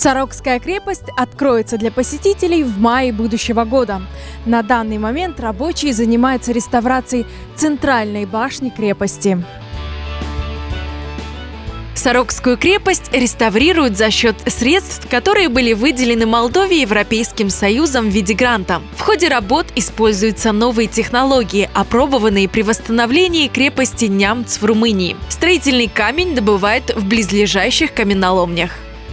Сорокская крепость откроется для посетителей в мае будущего года. На данный момент рабочие занимаются реставрацией центральной башни крепости. Сорокскую крепость реставрируют за счет средств, которые были выделены Молдове Европейским Союзом в виде гранта. В ходе работ используются новые технологии, опробованные при восстановлении крепости Нямц в Румынии. Строительный камень добывают в близлежащих каменоломнях.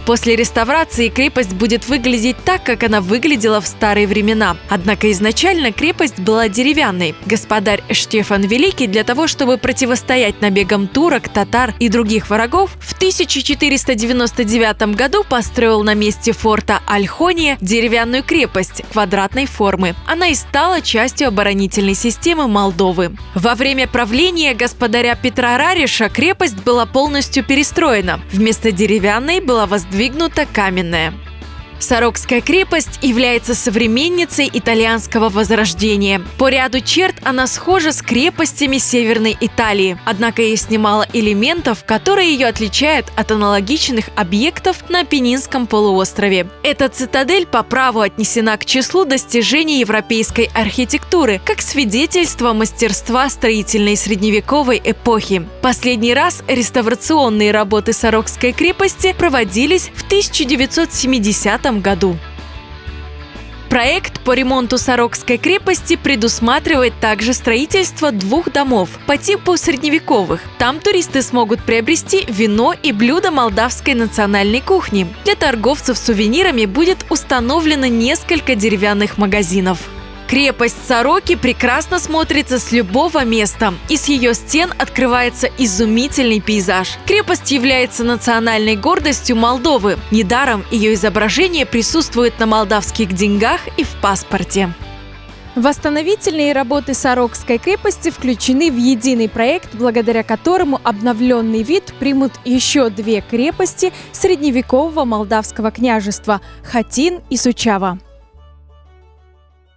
После реставрации крепость будет выглядеть так, как она выглядела в старые времена. Однако изначально крепость была деревянной. Господарь Штефан Великий для того, чтобы противостоять набегам турок, татар и других врагов, в 1499 году построил на месте форта Альхония деревянную крепость квадратной формы. Она и стала частью оборонительной системы Молдовы. Во время правления господаря Петра Рариша крепость была полностью перестроена. Вместо деревянной была воздвигнута воздвигнута каменная. Сорокская крепость является современницей итальянского возрождения. По ряду черт она схожа с крепостями Северной Италии, однако есть немало элементов, которые ее отличают от аналогичных объектов на Пенинском полуострове. Эта цитадель по праву отнесена к числу достижений европейской архитектуры, как свидетельство мастерства строительной средневековой эпохи. Последний раз реставрационные работы Сорокской крепости проводились в 1970 году. Проект по ремонту Сорокской крепости предусматривает также строительство двух домов по типу средневековых. Там туристы смогут приобрести вино и блюда молдавской национальной кухни. Для торговцев сувенирами будет установлено несколько деревянных магазинов. Крепость Сороки прекрасно смотрится с любого места, и с ее стен открывается изумительный пейзаж. Крепость является национальной гордостью Молдовы. Недаром ее изображение присутствует на молдавских деньгах и в паспорте. Восстановительные работы Сорокской крепости включены в единый проект, благодаря которому обновленный вид примут еще две крепости средневекового молдавского княжества – Хатин и Сучава.